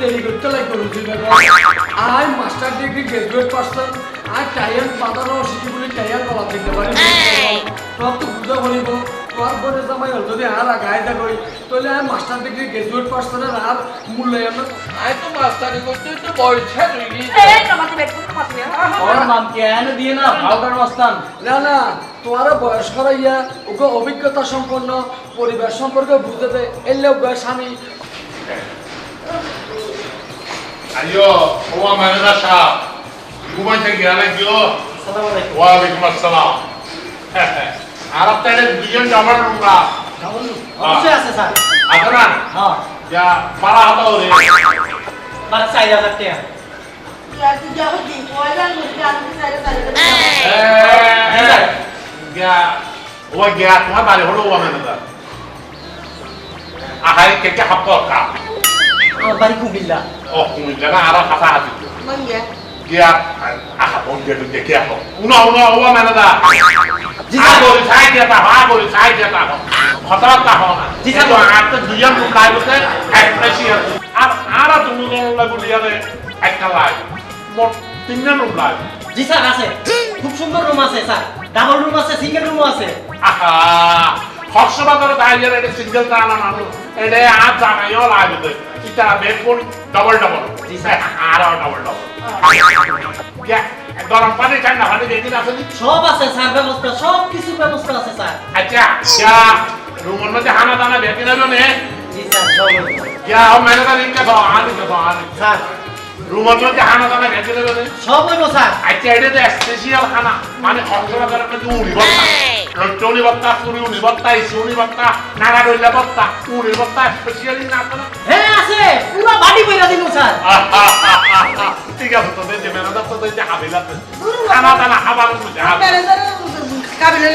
দেরি করতে I master degree graduate person আর টাইয়ার পাতানো শিখি বলে টাইয়ার দিতে পারি তোর তো বুঝা বলিব তোর বোনের জামাই হল যদি আর আগাইদা করি তাহলে আমি মাস্টার ডিগ্রি গ্রাজুয়েট পার্সনের আর মূল্যায়ন আই তো মাস্টারি করতে তো বলছে তুই এই নমাতে বেট করতে পারছি ওর নাম কেন দিয়ে না মস্তান। না না তোমার বয়স করাইয়া ওকে অভিজ্ঞতা সম্পন্ন পরিবার সম্পর্কে বুঝতে দে এলে স্বামী। Ayo, huwa manada সাহেব ঘুমাই থেকে গেলে গিয়ে আসসালামু আলাইকুম ওয়ালাইকুম আসসালাম আর আপনাদের দুজন জামার রুমরা অবশ্যই আছে স্যার আছে না হ্যাঁ যা পাড়া হাতা হাজার টাকা তুই যাব সাইডে সাইডে গিয়া তোমার বাড়ি হলো ওয়া manada আহাই কেকে হাপ্পর কা আমার বাড়ি কুমিল্লা ও তুমি জানা আর হাসা হাসি মঙ্গিয়া গিয়া আহা বন্ধ দিয়ে দেখে আসো উনা উনা ওয়া manada. জি আ বলি সাই দিয়া তা আ বলি সাই দিয়া তা হঠাৎ তা হনা জি স্যার। তো একটা রুম আর আর তুমি লাগু লাই মোট তিনজন রুম লাই জি স্যার আছে খুব সুন্দর রুম আছে স্যার ডাবল রুম আছে সিঙ্গেল রুমও আছে আহা হর্ষবাদর দাইয়ার এটা সিঙ্গেল তা না মানু এটা আর জানাইও লাগবে এটা বেডফোন ডবল ডবল জি স্যার। আর ডবল ডবল গরম পানি ঠান্ডা পানি দেখি না সব আছে স্যার ব্যবস্থা সব কিছু ব্যবস্থা আছে স্যার। আচ্ছা যা রুমের মধ্যে হানা দানা বেঁধে নেবেন জি স্যার সব যা ও ম্যানেজার ইনকে দাও আনি দাও আনি স্যার মধ্যে হানা দানা বেশি নেবে সব হইব স্যার। আচ্ছা এটা তো স্পেশাল খানা মানে হর্ষবাদর মধ্যে উনি বত্তা। রচনি বত্তা পুরি উনি বত্তা ইসি উনি বত্তা নাগা ডইলা বত্তা। উনি বত্তা স্পেশালি না আছে হ্যাঁ আছে। পুরো বাড়ি বইরা দিন স্যার। ঠিক আছে তো দেখে ম্যানেজার তো দেখে হাবিলাতে দানা মধ্যে ম্যানেজার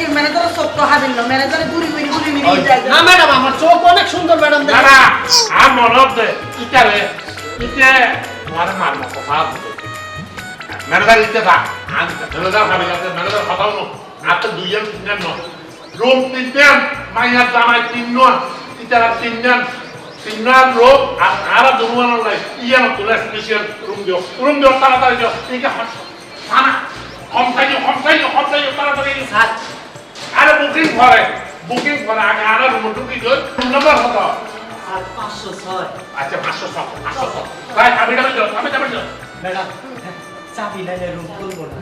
কি ম্যানেজার সব তো হাবিল ম্যানেজার গুড়ি গুড়ি গুড়ি মিনি যায়। না ম্যাডাম আমার চোখ অনেক সুন্দর ম্যাডাম না না আর মনে হচ্ছে ইটারে ইতে তোমার মার মতো ভাব ম্যানেজার ইতে থাক আর ম্যানেজার হাবিলাতে ম্যানেজার কথা হলো আর তো দুইজন তিনজন ন রুম তিনজন মাইয়ার জামাই ইতারা তিনজন তিনজন লোক আর আর দুজন লাই ইয়ার তুলে স্পেশাল রুম দিও দিও দিও ঠিক আছে খানা কম খাইও কম খাইও কম খাইও তাড়াতাড়ি স্যার আরে বুকিং করে বুকিং করে আগে আরে রুম ঢুকি রুম নাম্বার কত স্যার পাঁচশো ছয়। আচ্ছা পাঁচশো সব পাঁচশো সব ভাই আমি যাবেন আমি যাবেন ম্যাডাম চাবি লাইনে রুম খুলবো না।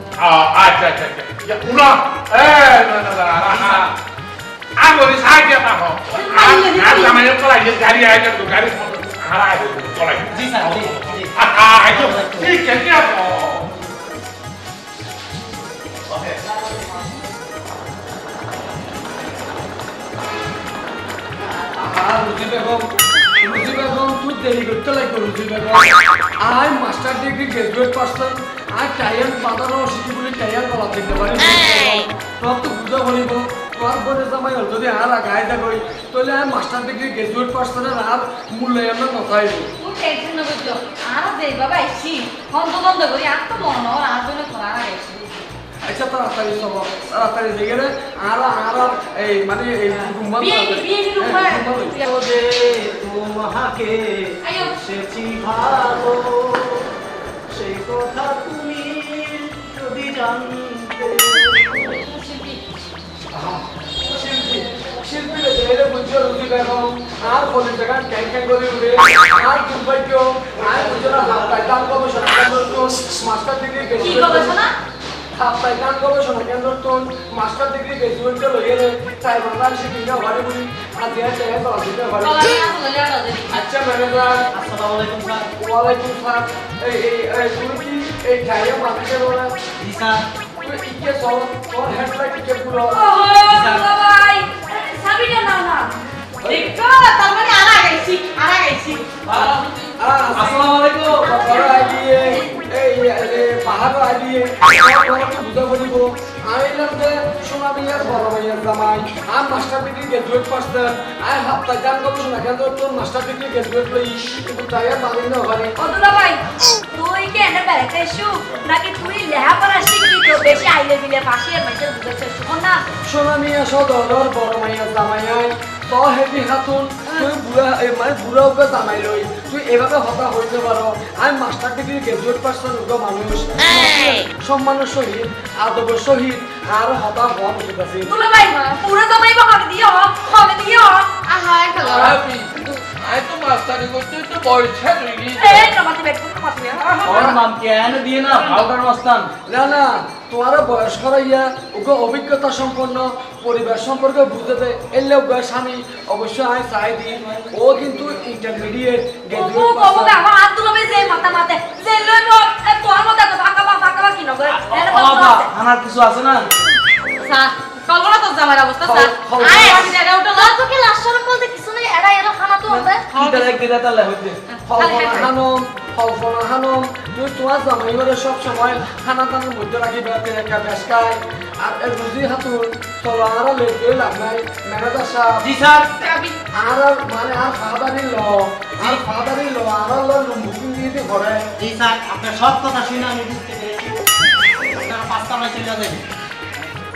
আচ্ছা আচ্ছা আচ্ছা। ইয়া এ না না না না আগরি সাহায্য পাবো আর জামাই কলাই যে গাড়ি আইছে তো গাড়ি হারা আইছে কলাই জি স্যার জি জি। আহা আইছো ঠিক আছে? আপো আর রুজি রুজি বেগম তুই দেরি করতে রুজি বেগম আই মাস্টার ডিগ্রি গ্রাজুয়েট পার্সন আর টাইয়ার পাতানো শিখি বলে টাইয়ার কলা দিতে পারি। তোর তো বুঝা বলিব তোর বোনের জামাই হল যদি আর আগাইদা করি। তাহলে আমি মাস্টার ডিগ্রি গ্রাজুয়েট পার্সনের আর মূল্যায়ন কথাই টেনশন না বুঝছ আর দে বাবা আইছি বন্ধ বন্ধ করি আর তো মন আর আর জন্য খরা গেছে আচ্ছা তাড়াতাড়ি সব তাড়াতাড়ি গেলে আর আর এই মানে এই ঘুমান বিয়ে বিয়ে রুমে যে তোমাকে। এসেছি ভালো। সেই কথা তুমি যদি জানতে। শিল্পী শিল্পী শিল্পীরে দেখলে বুঝছ রুজি বেগম আর বলি ক্যাং করে উঠে। আর দুর্ভাগ্য আর বুঝছ না হাত পাই গান গবেষণা কেন্দ্র তো মাস্টার ডিগ্রি হাত পাই গান গবেষণা কেন্দ্র তো মাস্টার ডিগ্রি গ্রাজুয়েট করে গেলে তাই বাংলা শিক্ষা ভালো বলি আর দিয়ে চাই তো বাবা আর দে আচ্ছা ম্যানেজার। আসসালামু আলাইকুম স্যার। ওয়ালাইকুম সালাম। এই এই এই তুমি কি? এই খাইয়া মানুষের বলা জি স্যার। তুমি ইকে সব তোর হেডলাইট ইকে পুরো। ও বাবাই। সাবিটা নাও না। দেখো তার মানে আরা গেছি আরা গেছি আসসালামু আলাইকুম। ঘর আইডিয়ে তোমাকে বুঝা বলিব আইলাম যে সোনা মিয়ার বড় ভাইয়ের জামাই আর মাস্টার ডিগ্রি গ্রাজুয়েট পার্সন আই হাপ্তা গান গবেষণা কেন্দ্র তোর মাস্টার ডিগ্রি গ্রাজুয়েট লই কিন্তু তাই আর মানি না ওখানে অদুলা ভাই তুই কি এনে বেড়াতে এসু? নাকি তুই লেহাপড়া শিখবি তো? বেশি আইলে দিলে পাশে মেসে বুঝেছে শোন না? সোনা মিয়া সদর বড় মাইয়া জামাই আই তো হেবি হাতুন তুই বুড়া মানে বুড়া ওকে জামাই লই তুই এভাবে হতা হইতে পারো আমি মাস্টার ডিগ্রি গ্রাজুয়েট পার্সন ওকে মানুষ সম্মানের সহিত আদবের সহিত আর হতা হওয়া উচিত আছে। ভাই পুরো জামাই বা হবে দিও হবে দিও আহা একটা আমি আমি মাস্টারি করতে তো বয়স শেষ এই নমাতি বেট নমাতি ওর নাম কেন দিয়ে না ভাউটার মস্তান। না না তোমার বয়স করাইয়া ওকে অভিজ্ঞতা সম্পন্ন পরিবার সম্পর্কে বুঝতে এর লোক স্বামী অবশ্যই আমি চাই দিই ও কিন্তু ইন্টারমিডিয়েট গ্রাজুয়েট বাবু আমার হাত তুলবে যে মাথা মাথে। যে লইব তোর মধ্যে তো ফাঁকা বা ফাঁকা কি নগর এর কিছু আছে না? স্যার কল্পনা তো জামার অবস্থা স্যার। আয় আমি উঠো না তোকে লাস্ট শরম বলতে কিছু নেই এরা এরা খানা তো হবে কি তালে কি তালে হইতে? ফলফলা হানম ফলফলা হানম তুই তোমার জামাইবারে সব সময় খানা দানার মধ্যে রাখিবে একটা বেসকায় আর এর বুঝি হাতুর চলো আর লেগে লাভ নাই। ম্যানেজার সাহেব জি স্যার। আর মানে আর ফাদারি ল আর ফাদারি ল আর ল বুকিং দিয়ে দিয়ে ঘরে জি স্যার আপনার সব কথা শুনে আমি বুঝতে পেরেছি। আপনারা পাঁচটা মাস চলে যাবেন।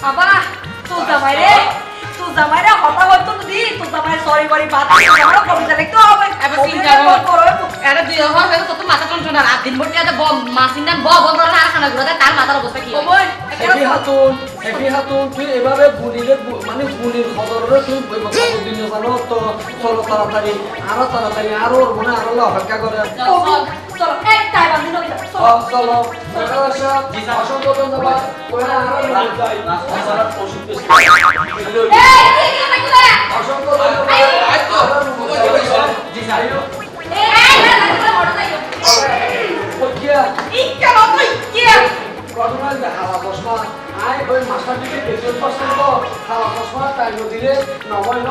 বাবা তোর জামাই রে তোর জামাই রে হতা হতো দি তোর জামাই সরি বরি বাদ আমার কবিতা লিখতে হবে। এবার চিন্তা কর। এটা দুই হওয়ার হয়ে তো মাথা যন্ত্রণা রাত দিন ভর্তি আছে মাসিন ব ব বড় আর খানা ঘুরে তার মাথার অবস্থা কি হয়? ওই একই হাতুন একই হাতুন তুই এভাবে বু- মানে বুনির খবরে তুই দিন জানো তো চলো তাড়াতাড়ি আরও তাড়াতাড়ি আরও মনে আরও অপেক্ষা করে চলো চলো এক টাই বান্ধি নবি চলো চলো অসংখ্য ধন্যবাদ করে ধন্যবাদ। জি দিলে নবয় ন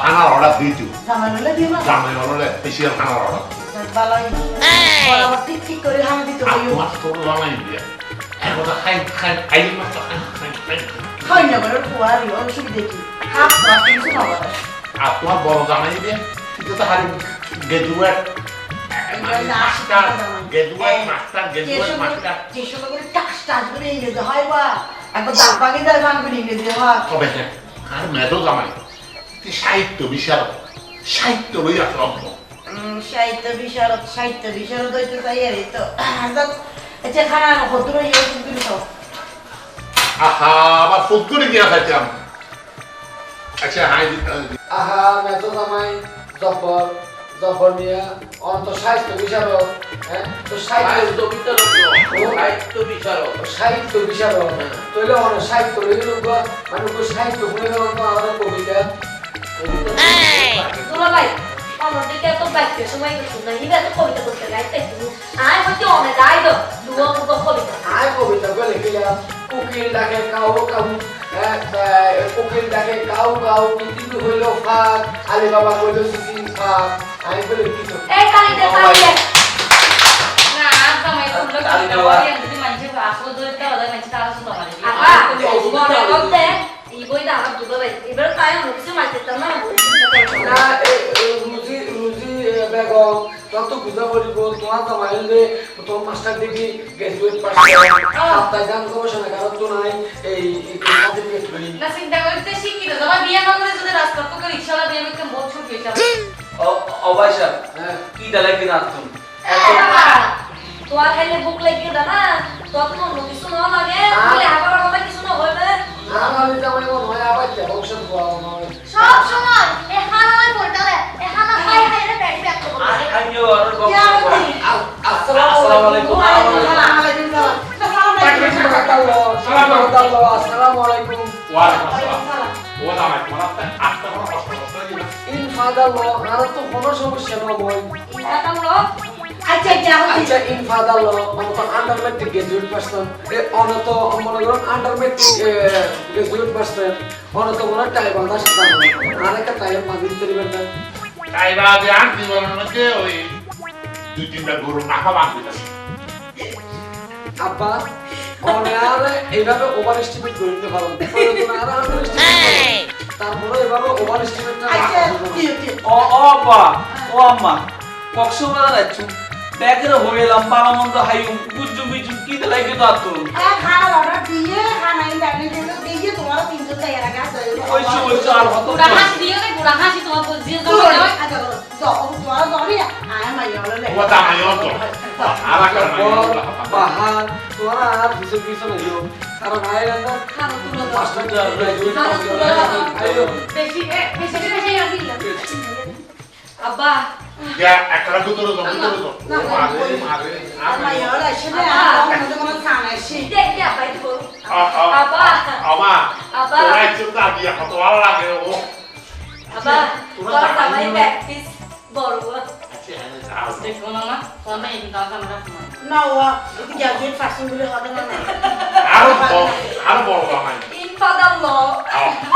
খানার অর্ডার দিয়েছি করে দিতে আর আর বড় জামাই দিয়ে কিন্তু তো হারি graduate master graduate master graduate master. চেষ্টা করে টাস টাস করে ইংরেজি হয় বা? একবার দাঁত পাকে যায় গান করে ইংরেজি হয়। তবে হ্যাঁ আর মেধো জামাই। সাহিত্য বিশাল সাহিত্য উম, সাহিত্য বিশারদ সাহিত্য বিশারদ হইতে চাই আর তো। আচ্ছা খানা হতুর ইয়ে কিন্তু তো আহা আবার ফোন করে গিয়া খাইতাম। আচ্ছা হাই আহা মেজো জামাই জফর জফর মিয়া অন্ত সাহিত্য বিশারদ হ্যাঁ? তো সাহিত্য সাহিত্য বিতরক সাহিত্য বিচারক সাহিত্য বিশারদ। তৈলে অনেক সাহিত্য লিখে মানে সাহিত্য গেলাম তো কবিতা। দুলা ভাই অন্যদিকে তো বাইকে সময় কিছু না হিবে তো কবিতা করতে গাইতে আয় হচ্ছে অনেক গাই দো দুয়া মুখ কবিতা আয় কবিতা করে লিখিলাম কুকিল ডাকে কাউ কাউ কুকিল ডাকে কাউ কাউ কিন্তু হইল ফাঁক আলী বাবা কইল সিসি ফাঁক আমি বলে কিছু এই কালি দে কালি দে না জামাই তো লোক তালি কি দেওয়া। করে যদি মানুষের আসলে ধরে দেওয়া যায় মানুষ তারা শুধু আমার আপা বড় বলতে এই বইটা আমার ভাই এবার অনেক কিছু মাইতে তো না তত বুঝা পড়িব তোমার তোমার মাস্টার ডিগ্রি গ্রাজুয়েট পাস গবেষণা কারণ তো নাই। এই সার্টিফিকেট করি না চিন্তা করতে শিক্ষিত জামাই বিয়ে না করে যদি রাজপথ করে রিক্সাওয়ালা দিয়ে আমাকে বহুত ছুট হয়েছে অবাই স্যার হ্যাঁ কি তালে কি নাচতুন তোমার খাইলে বুক লাগিয়ে কিছু না লাগে। বলে আবার কিছু না আমি মনে হয় সব সময় আচ্ছা ইনফাদাল্লাহ অনত আন্ডার মেট্রিক গ্রাজুয়েট পার্সন এ অনত মনে করুন আন্ডার মেট্রিক গ্রাজুয়েট পার্সন অনত মনে টাই বাঁধা আর একটা দিতে পারবেন না তাই বা যে আর জীবনের মধ্যে ওই দুই তিনটা গরু নাকা বাঁধতে আব্বা অনে আর এইভাবে ওভার এস্টিমেট করে নিতে পারো আর আন্ডার এস্টিমেট তারপরে এভাবে ওভার এস্টিমেট না রাখা যাবে না। কি কি? ও ও আব্বা ও আম্মা কক্সবাজার যাচ্ছু? ব্যাগের হয়ে এলাম বালা মন্দ হাইম গুজ্জু বিজু কি দিলাই কি তো। তো খানার অর্ডার দিয়ে খানা ইন্টারনেট দিয়ে তোমার তিনশো টাকা রাখা ওইসব ওইসব আর হতো গুড়া হাসি দিও না গুড়া হাসি তোমার জিয়ে জমা দেওয়া ও দামাই অত আর একটা বাহার তোরা আর পিছন পিছন আইও কারণ আই রান্না খানা তুলো দাও মাস্টার গ্রাজুয়েট খানা তুলো দাও আইও বেশি এ, বেশি বেশি রাখি না আব্বা যা একটা দুটো দাও দুটো দাও মারে মারে দেখি আব্বা একটু বলো। আবা আমা আব্বা। তোরা চিন্তা দিয়া কত ভালো লাগে ও আব্বা তোর জামাই প্র্যাকটিস বড় দেখো না না তোমার মেয়ে কিন্তু আমার ক্যামেরা ফোন আরও বড় আরও বড় বানাই ইনফাদাল্লাহ না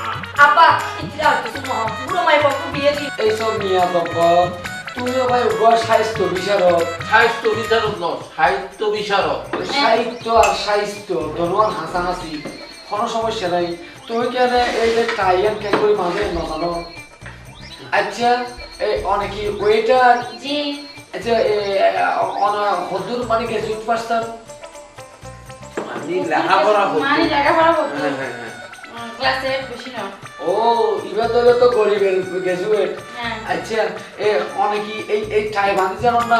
আব্বা ইতিরা কিছু নহ পুরো মাই পক্ষ বিয়ে দি এইসব মিয়া দপ্পর তুমিও ভাই উভয় সাহিত্য বিশারদ। সাহিত্য বিচারক নয় সাহিত্য বিচারক সাহিত্য আর সাহিত্য দোনোয়ার হাসাহাসি কোনো সমস্যা নাই। তুমি কেন এই যে টাইয়ান কেন মাঝে নজানো আচ্ছা এই অনেকে ওয়েটার জি। আচ্ছা অন মানে লেখাপড়া মানে লেখাপড়া ক্লাসে বেশি না ও ইভা তো তো গরিবের গ্রাজুয়েট হ্যাঁ। আচ্ছা এ অনেকে এই এই টাই বাঁধি জানো না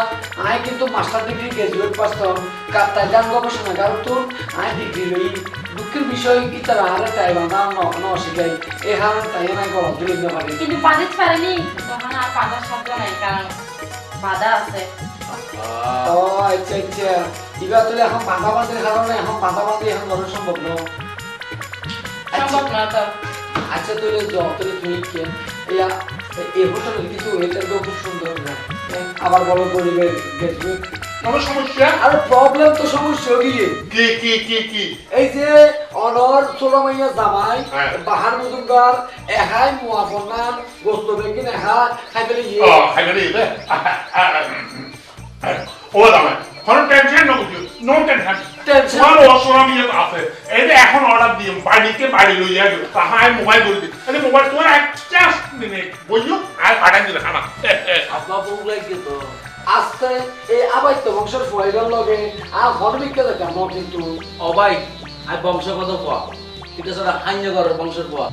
কিন্তু master degree graduate person Kaptai গান গবেষণাগার তো আয় ডিগ্রি লই। দুঃখের বিষয় কি তারা হারে টাই বাঁধা ন শিখাই। এই হারে তাই না গলা তুলে দিতে পারি। কিন্তু বাজাতে পারেনি তখন আর বাজার শব্দ নাই কারণ বাধা আছে। ও আচ্ছা আচ্ছা। ইবা এখন বাঁধা বাঁধির কারণে এখন বাঁধা বাঁধি এখন ধরা সম্ভব না। সম্ভব না তো। আচ্ছা তুই যাও তুই তুমি কে এই হোটেলের কিছু এটা তো খুব সুন্দর না আবার বলো গরিবের গ্রাজুয়েট কোনো সমস্যা? আর প্রবলেম তো সমস্যা গিয়ে কি কি কি কি? এই যে অনর জামাই হ্যাঁ। বাহার মজুমদার এহাই মুয়াফন্নান গোস্ত বেগিন এহা খাই পেলে ইয়ে। ও খাইবে রে ও দামে কোনো টেনশন না বুঝিও নো টেনশন Tension? তোমার অসরাম ইয়ে আছে এই যে এখন অর্ডার দিম বাড়িতে বাড়ি লই যাবে তাহাই মোবাইল মোবাইল তোমার মিনিট বুঝলো আর পাঠাই দিলে খানা বউ লাগে তো এই বংশের লগে আর হরবিকে কিন্তু আর বংশগত পথ ঠিক আছে হাইন্য ঘরের বংশের পথ